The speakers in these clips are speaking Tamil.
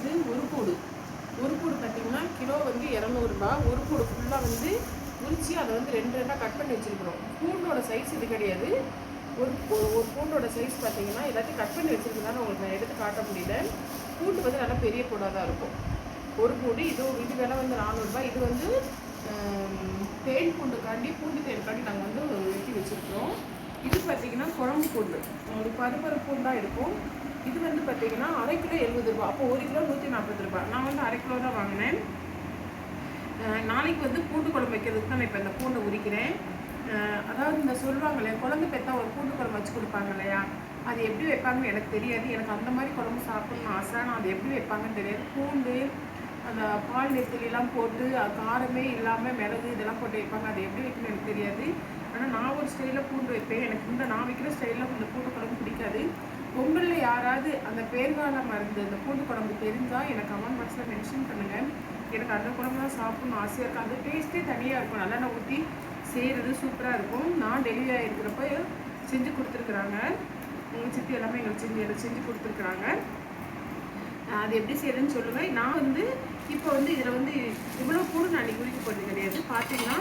இது ஒரு கூடு. ஒரு கூடு பார்த்திங்கன்னா கிலோ வந்து இரநூறுபா. ஒரு கூடு ஃபுல்லாக வந்து உரிச்சு அதை வந்து ரெண்டு ரெண்டாக கட் பண்ணி வச்சுருக்குறோம். பூண்டோட சைஸ் இது கிடையாது. ஒரு ஒரு பூண்டோட சைஸ் பார்த்தீங்கன்னா எல்லாத்தையும் கட் பண்ணி வச்சுருக்கனால உங்களுக்கு நான் எடுத்து காட்ட முடியல. பூண்டு வந்து நல்லா பெரிய கூடாக தான் இருக்கும். ஒரு பூண்டு இது இது விலை வந்து நானூறுரூபா இது வந்து தேன் பூண்டுக்காண்டி பூண்டு தேனுக்காண்டி நாங்கள் வந்து வெட்டி வச்சுருக்கிறோம். இது பார்த்தீங்கன்னா குழம்பு பூண்டு. ஒரு பருப்பரு தான் இருக்கும். இது வந்து பார்த்தீங்கன்னா அரை கிலோ எழுபது ரூபா. அப்போ ஒரு கிலோ நூற்றி நாற்பது ரூபாய் நான் வந்து அரை கிலோ தான் வாங்கினேன். நாளைக்கு வந்து பூண்டு குழம்பு வைக்கிறதுக்கு தான் நான் இப்போ இந்த பூண்டை உரிக்கிறேன். அதாவது இந்த சொல்லுவாங்க இல்லையா குழந்தை பெற்றா ஒரு பூண்டு குழம்பு வச்சு கொடுப்பாங்க இல்லையா? அது எப்படி வைப்பாங்கன்னு எனக்கு தெரியாது. எனக்கு அந்த மாதிரி குழம்பு சாப்பிடணும்னு ஆசை. நான் அது எப்படி வைப்பாங்கன்னு தெரியாது. பூண்டு அந்த பால் நெத்திலாம் போட்டு காரமே இல்லாமல் மிளகு இதெல்லாம் போட்டு வைப்பாங்க. அது எப்படி வைக்கணும்னு எனக்கு தெரியாது. ஆனால் நான் ஒரு ஸ்டைலில் பூண்டு வைப்பேன். எனக்கு இந்த நான் வைக்கிற ஸ்டைலில் இந்த பூண்டு குழம்பு பிடிக்காது. பொங்கலில் யாராவது அந்த பேர்கால மருந்து இந்த பூண்டு குழம்பு தெரிஞ்சால் எனக்கு கமெண்ட் பாக்ஸில் மென்ஷன் பண்ணுங்கள் எனக்கு அந்த குழம்பு தான் சாப்பிட்ணும் ஆசையாக இருக்கும் அந்த டேஸ்ட்டே தனியாக இருக்கும். நல்லெண்ணெய் ஊற்றி செய்கிறது சூப்பராக இருக்கும். நான் டெலிவரி ஆகிருக்கிறப்ப செஞ்சு கொடுத்துருக்குறாங்க. எங்கள் சித்தி எல்லாமே எங்களுக்கு செஞ்சு எனக்கு செஞ்சு கொடுத்துருக்குறாங்க. அது எப்படி செய்யறதுன்னு சொல்லுவேன் நான் வந்து இப்போ வந்து இதில் வந்து இவ்வளோ பூடு நான் அன்றைக்கி உரிக்க போகிறது கிடையாது. பார்த்தீங்கன்னா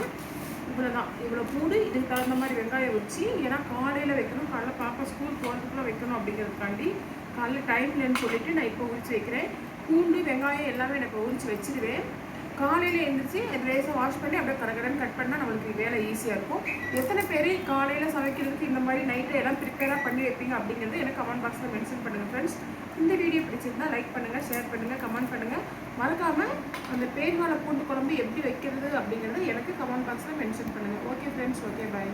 இவ்வளோ தான் இவ்வளோ பூடு இதுக்கு தகுந்த மாதிரி வெங்காயம் வச்சு ஏன்னா காலையில் வைக்கணும் காலைல பாப்பா ஸ்கூல் போகிறதுக்குள்ள வைக்கணும் அப்படிங்கிறதுக்காண்டி காலைல டைம் இல்லைன்னு சொல்லிட்டு நான் இப்போ உரிச்சு வைக்கிறேன். பூண்டு வெங்காயம் எல்லாமே நான் இப்போ உரிச்சு வச்சிருவேன். காலையில் எழுந்திரிச்சு லேசாக வாஷ் பண்ணி அப்படியே கடகடன் கட் பண்ணால் நம்மளுக்கு வேலை ஈஸியாக இருக்கும். எத்தனை பேர் காலையில் சமைக்கிறதுக்கு இந்த மாதிரி நைட்டு எல்லாம் ப்ரிப்பேராக பண்ணி வைப்பீங்க அப்படிங்கிறது எனக்கு கமெண்ட் பாக்ஸில் மென்ஷன் பண்ணுங்கள் ஃப்ரெண்ட்ஸ் இந்த வீடியோ பிடிச்சிருந்தா லைக் பண்ணுங்கள் ஷேர் பண்ணுங்கள் கமெண்ட் பண்ணுங்கள் மறக்காமல் அந்த பேர்வாழை பூண்டு குழம்பு எப்படி வைக்கிறது அப்படிங்கிறது எனக்கு கமெண்ட் பாக்ஸில் மென்ஷன் பண்ணுங்கள் ஓகே ஃப்ரெண்ட்ஸ் ஓகே பாய்